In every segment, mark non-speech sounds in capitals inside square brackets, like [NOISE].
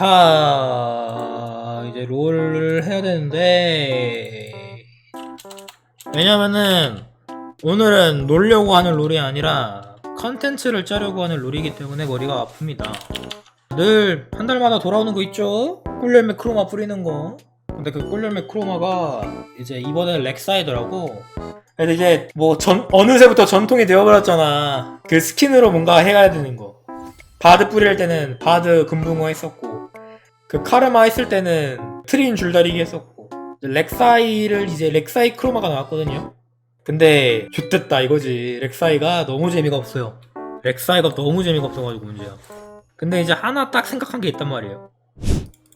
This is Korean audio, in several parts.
자 이제 롤을 해야 되는데. 왜냐면은 오늘은 놀려고 하는 롤이 아니라 컨텐츠를 짜려고 하는 롤이기 때문에 머리가 아픕니다. 늘 한 달마다 돌아오는 거 있죠? 꿀열매 크로마 뿌리는 거. 근데 그 꿀열매 크로마가 이제 이번엔 렉사이더라고. 근데 이제 뭐 전, 어느새부터 전통이 되어버렸잖아. 그 스킨으로 뭔가 해야 되는 거. 바드 뿌릴 때는 바드 금붕어 했었고 그 카르마 했을 때는 트린 줄다리기 했었고 렉사이를 이제 렉사이 크로마가 나왔거든요. 근데 좋됐다 이거지. 렉사이가 너무 재미가 없어요. 렉사이가 너무 재미가 없어가지고 문제야. 근데 이제 하나 딱 생각한 게 있단 말이에요.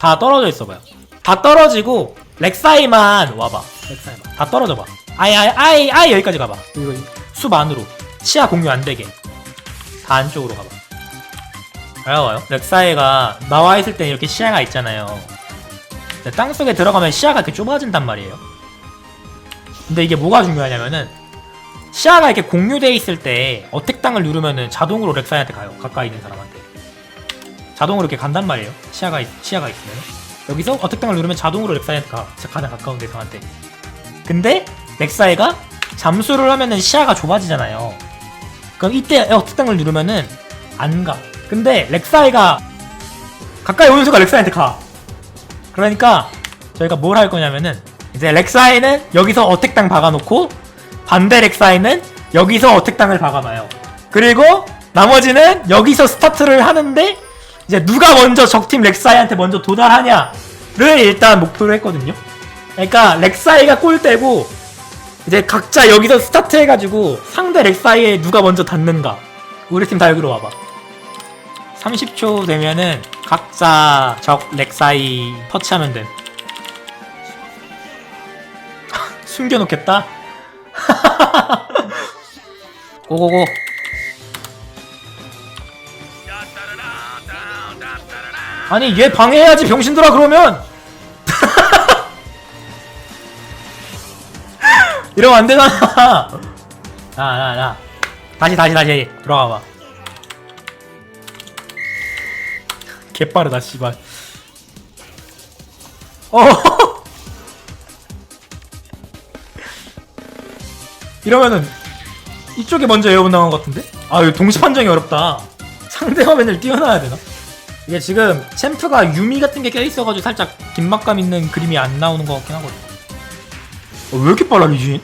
다 떨어져 있어봐요. 다 떨어지고 렉사이만 와봐. 렉사이만. 다 떨어져봐. 아예 아예 아예, 아예 여기까지 가봐. 이거 숲 안으로. 시야 공유 안 되게. 다 안쪽으로 가봐 알아봐요. 렉사이가 나와 있을 때 이렇게 시야가 있잖아요. 근데 땅속에 들어가면 시야가 이렇게 좁아진단 말이에요. 근데 이게 뭐가 중요하냐면은 시야가 이렇게 공유돼 있을 때 어택 땅을 누르면은 자동으로 렉사이한테 가요. 가까이 있는 사람한테. 자동으로 이렇게 간단 말이에요. 시야가 있- 시야가 있으면 여기서 어택 땅을 누르면 자동으로 렉사이한테 가. 가장 가까운 대상한테. 근데 렉사이가 잠수를 하면은 시야가 좁아지잖아요. 그럼 이때 어택 땅을 누르면은 안 가 근데 렉사이가 가까이 오는 순간 렉사이한테 가 그러니까 저희가 뭘 할 거냐면은 이제 렉사이는 여기서 어택 땅 박아놓고 반대 렉사이는 여기서 어택 땅을 박아놔요 그리고 나머지는 여기서 스타트를 하는데 이제 누가 먼저 적팀 렉사이한테 먼저 도달하냐를 일단 목표로 했거든요. 그러니까 렉사이가 골대고 이제 각자 여기서 스타트 해가지고 상대 렉사이에 누가 먼저 닿는가. 우리 팀 다 여기로 와봐. 30초 되면은 각자 적 렉사이 터치하면 돼. [LAUGHS] 숨겨놓겠다. [LAUGHS] 고고고. 아니 얘 방해해야지 병신들아 그러면 [LAUGHS] 이러면 안 되잖아 야야야 다시 다시 다시 들어가봐 개빠르다 씨발 어 [LAUGHS] 이러면은 이쪽에 먼저 에어본 나간 것 같은데? 아 이거 동시 판정이 어렵다 상대 화면을 띄워놔야 되나? 이게 지금 챔프가 유미 같은 게 껴있어가지고 살짝 긴막감 있는 그림이 안 나오는 것 같긴 하거든. 어, 왜 이렇게 빨라 리신?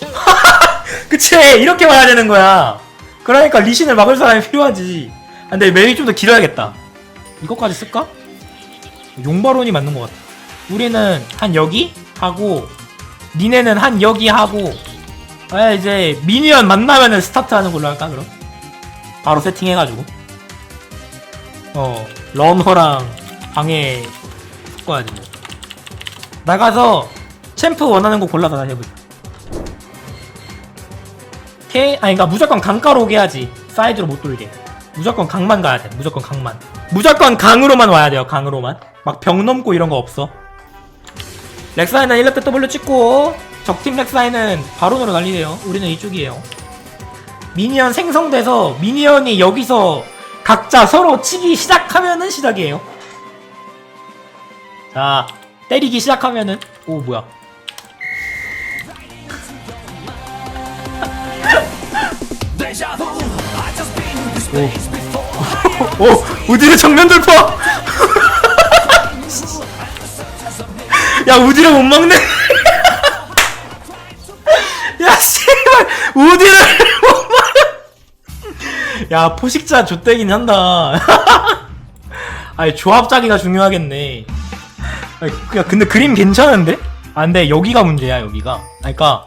[LAUGHS] 그치 이렇게 와야 되는 거야. 그러니까 리신을 막을 사람이 필요하지. 아, 근데 맵이 좀 더 길어야겠다. 이것까지 쓸까? 용바론이 맞는 것 같아. 우리는 한 여기 하고 니네는 한 여기 하고 아 이제 미니언 만나면은 스타트하는 걸로 할까 그럼? 바로 세팅해가지고. 어 런허랑 방해 섞어야지 뭐. 나가서 챔프 원하는 거 골라서 다시 해보자 K 아니 그니까 무조건 강가로 오게 해야지 사이드로 못 돌게 무조건 강만 가야 돼. 무조건 강만. 무조건 강으로만 와야 돼요 강으로만. 막벽 넘고 이런 거 없어. 렉사이는 1렙 때 W 찍고 적팀 렉사이는 바론으로 날리래요. 우리는 이쪽이에요. 미니언 생성돼서 미니언이 여기서 각자 서로 치기 시작하면은 시작이에요. 자, 때리기 시작하면은. 오 뭐야? [LAUGHS] 오, 오, 우디르 정면 돌파! 야, 우디르 못 막네. [LAUGHS] 야, 씨발, 우디르 못 막. 야 포식자 좆대긴 한다 [LAUGHS] 아니 조합 짜기가 중요하겠네 야, 근데 그림 괜찮은데? 아 근데 여기가 문제야 여기가 그러니까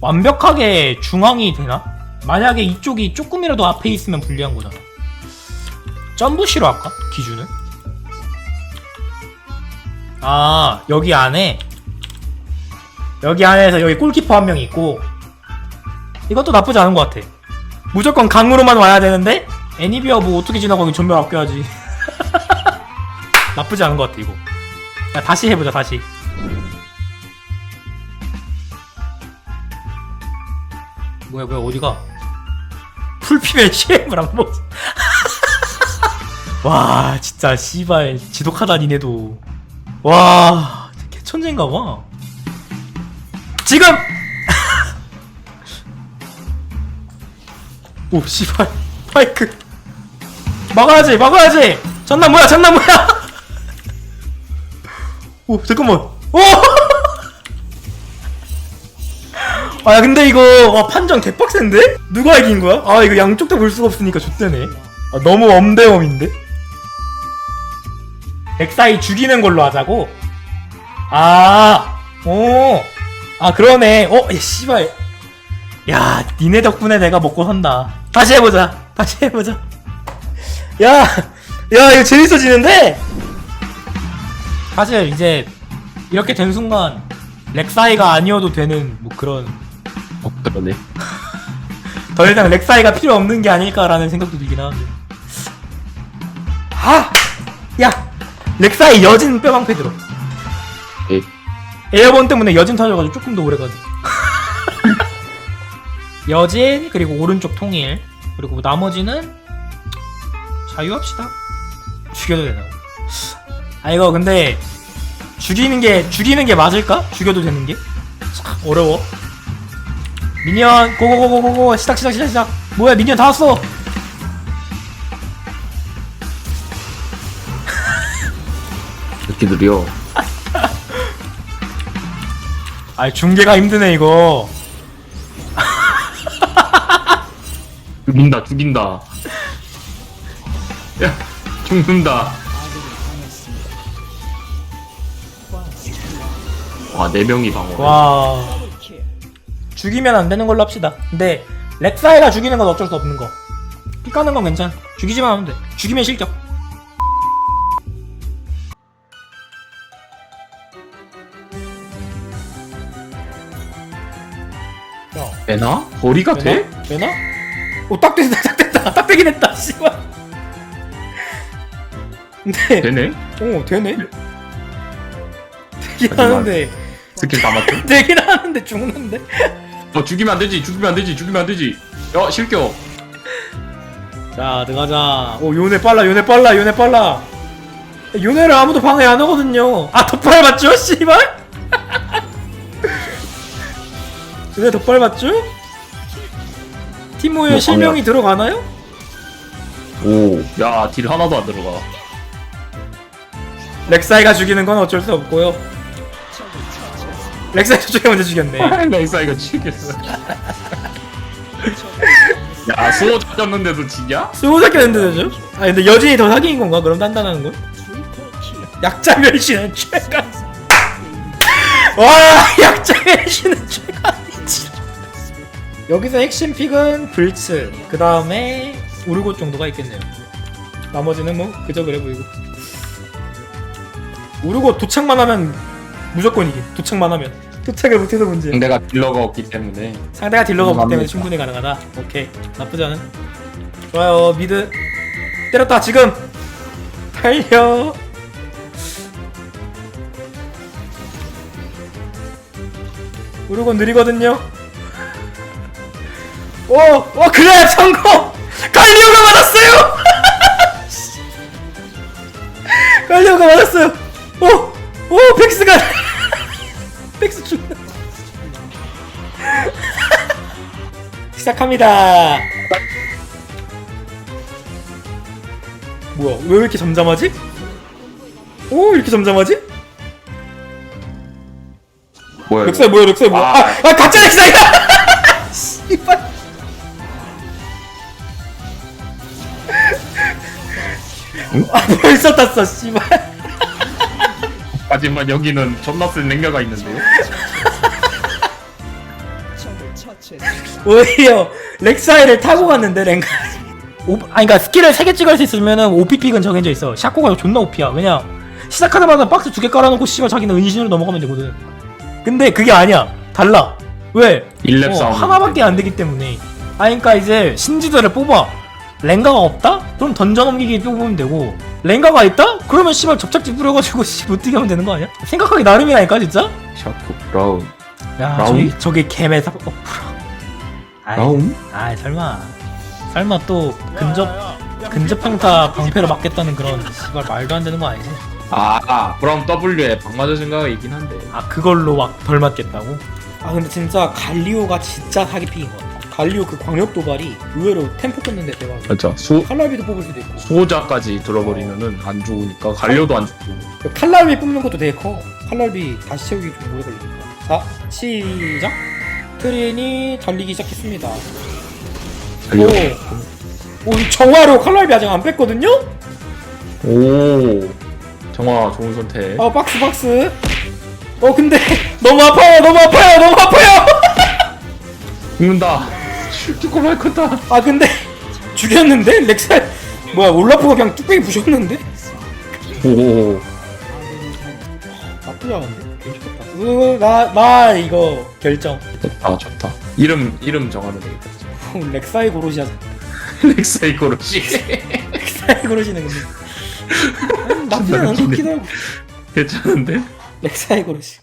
완벽하게 중앙이 되나? 만약에 이쪽이 조금이라도 앞에 있으면 불리한 거잖아 점부시로 할까? 기준을? 아 여기 안에. 여기 안에서 여기 골키퍼 한 명 있고. 이것도 나쁘지 않은 것 같아. 무조건 강으로만 와야 되는데? 애니비아 뭐 어떻게 지나가면 전멸 아껴야지. [LAUGHS] 나쁘지 않은 것 같아 이거. 야 다시 해보자 다시. 뭐야 뭐야 어디가? 풀피면 CM을 [LAUGHS] 안 먹어 와 진짜 씨발 지독하다 니네도 와 개천재인가 봐 지금 [LAUGHS] 오 씨발 파이크 막아야지 막아야지 전남 뭐야 전남 뭐야 [LAUGHS] 오 잠깐만 오 [LAUGHS] 아, 야, 근데 이거, 와, 판정 개빡센데? 누가 이긴 거야? 아, 이거 양쪽 다 볼 수가 없으니까 좋대네. 아, 너무 엄대엄인데? 엑사이 죽이는 걸로 하자고? 아, 오, 아, 그러네. 어, 야, 씨발. 야, 니네 덕분에 내가 먹고 산다. 다시 해보자. 다시 해보자. 야, 야, 이거 재밌어지는데? 사실 이제, 이렇게 된 순간, 렉사이가 아니어도 되는, 뭐 그런, 어 그러네 [LAUGHS] 더 이상 렉사이가 필요 없는 게 아닐까라는 생각도 들긴 하는데. 아! 야! 렉사이 여진 뼈방패 들어. 에 에어본 때문에 여진 터져가지고 조금 더 오래 가지. [LAUGHS] 여진, 그리고 오른쪽 통일. 그리고 나머지는 자유합시다. 죽여도 되나? 아, 이거 근데 죽이는 게, 죽이는 게 맞을까? 죽여도 되는 게? 참 어려워. 미니언, 고고고고고고, 시작, 시작, 시작, 시작. 뭐야, 미니언 다 왔어! 느려 [LAUGHS] 아, 중계가 힘드네, 이거. 죽인다 죽인다 야 죽는다 와 네 명이 방어 와. 죽이면 안 되는 걸로 합시다. 근데 렉사이가 죽이는 건 어쩔 수 없는 거. 피 까는 건 괜찮아. 죽이지만 하면 돼. 죽이면 실격. 되나? 거리가 돼? 되나? 되나? 오, 딱 됐다, 딱 됐다, 딱 되긴 했다, 씨발. 근데, 되네? 오, 되네. 되긴 하지만- 하는데, 스킬 다 맞죠? [LAUGHS] 되긴 하는데 죽는데? 어 죽이면 안 되지 죽이면 안 되지 죽이면 안 되지 야 실격 자, 들어가자. 오, 요네 빨라, 요네 빨라, 요네 빨라. 요네를 아무도 방해 안 하거든요. 아, 덧발 맞죠? 씨발? 요네 덧발 맞죠? 티모의 뭐, 실명이 들어가나요? 오 야 딜 하나도 안 들어가 렉사이가 죽이는 건 어쩔 수 없고요. 렉사이 저쪽에 먼저 죽였네. [LAUGHS] 렉사이가 치겠어 [LAUGHS] 야 수호 찾았는데도 지냐? 스무 살 켰는데 되죠? 아, 근데 여진이 더 사기인 건가? 그럼 단단한 건? 약자 멸시는 최강. [LAUGHS] 와, 약자 멸시는 최강이지. 여기서 핵심 픽은 불츠, 그 다음에 우르고 정도가 있겠네요. 나머지는 뭐 그저 그래 보이고. 우르고 도착만 하면 무조건 이기. 도착만 하면. 도착을 못해서 문제. 상대가 딜러가 없기 때문에 상대가 딜러가 없기 때문에 맞습니다. 충분히 가능하다. 오케이. 나쁘지 않은. 좋아요. 미드. 때렸다. 지금. 달려. 우르곤 느리거든요. 오, 오 그래 성공. 갈리오가 맞았어요. 갈리오가 맞았어요. 오, 오 백스가 백스 죽는다. 시작합니다. 뭐야? 왜 이렇게 잠잠하지? 오 이렇게 잠잠하지? 뭐야? 렉사이 뭐야 렉사이 뭐야? 아, 아. 아 가짜 렉사이 [LAUGHS] 아 벌써 땄어 씨발. 하지만 여기는 존나 센 냉겨가 있는데요? 오히려 렉사이를 타고 갔는데 랭가. 오, 아니 그니까 스킬을 3개 찍을 수 있으면은 OP픽은 정해져 있어. 샤코가 존나 OP야. 왜냐? 시작하자마자 박스 두 개 깔아놓고 씨발 자기는 은신으로 넘어가면 되거든. 근데 그게 아니야. 달라. 왜? 1렙 어, 싸움 하나밖에 안 되기 때문에. 아, 그러니까 이제 신지들을 뽑아. 랭가가 없다? 그럼 던져 넘기기 뽑으면 되고. 랭가가 있다? 그러면 씨발 접착제 뿌려가지고 씨 못 뛰게 하면 되는 거 아니야? 생각하기 나름이라니까 진짜? 샤코 브라운 야, 브라운? 저기 저게 개매사. 어, 브라운. 아이, 브라운? 아이 설마. 설마 또 근접 근접평타 방패로 막겠다는 그런 씨발 말도 안 되는 거 아니지? 아 그럼 W에 방마저 생각이 있긴 한데 아 그걸로 막덜 맞겠다고? 아 근데 진짜 갈리오가 진짜 사기픽인 것 같아 갈리오 그 광역 도발이 의외로 템포 끊는데 대박 맞아 수, 칼날비도 뽑을 수도 있고. 수호자까지 들어버리면은 안 죽으니까 갈려도 안 죽고. 그 칼날비 뽑는 것도 되게 커. 칼날비 다시 채우기 좀 오래 걸리니까 자 시작. 트린이 달리기 시작했습니다. 갈려. 오, 오 정화로 칼날비 아직 안 뺐거든요? 오. 정화 좋은 선택. 아 박스 박스. 어 근데 [LAUGHS] 너무 아파요 너무 아파요 너무 아파요! [LAUGHS] 죽는다 죽고 말 거다. 아 근데 [LAUGHS] 죽였는데? 렉살? 뭐야 올라프가 그냥 뚝배기 부셨는데? 오 나쁘지 않은데? 괜찮다. 나나 이거 결정. 좋다 좋다. 이름 이름 정하면 되겠다 후, 렉사이 고로시야 [LAUGHS] 렉사이 고르시. 렉사이 고로시는 근데. 음, 나쁘지 않은 것 같기도 하고. 괜찮은데? 렉사이 고로시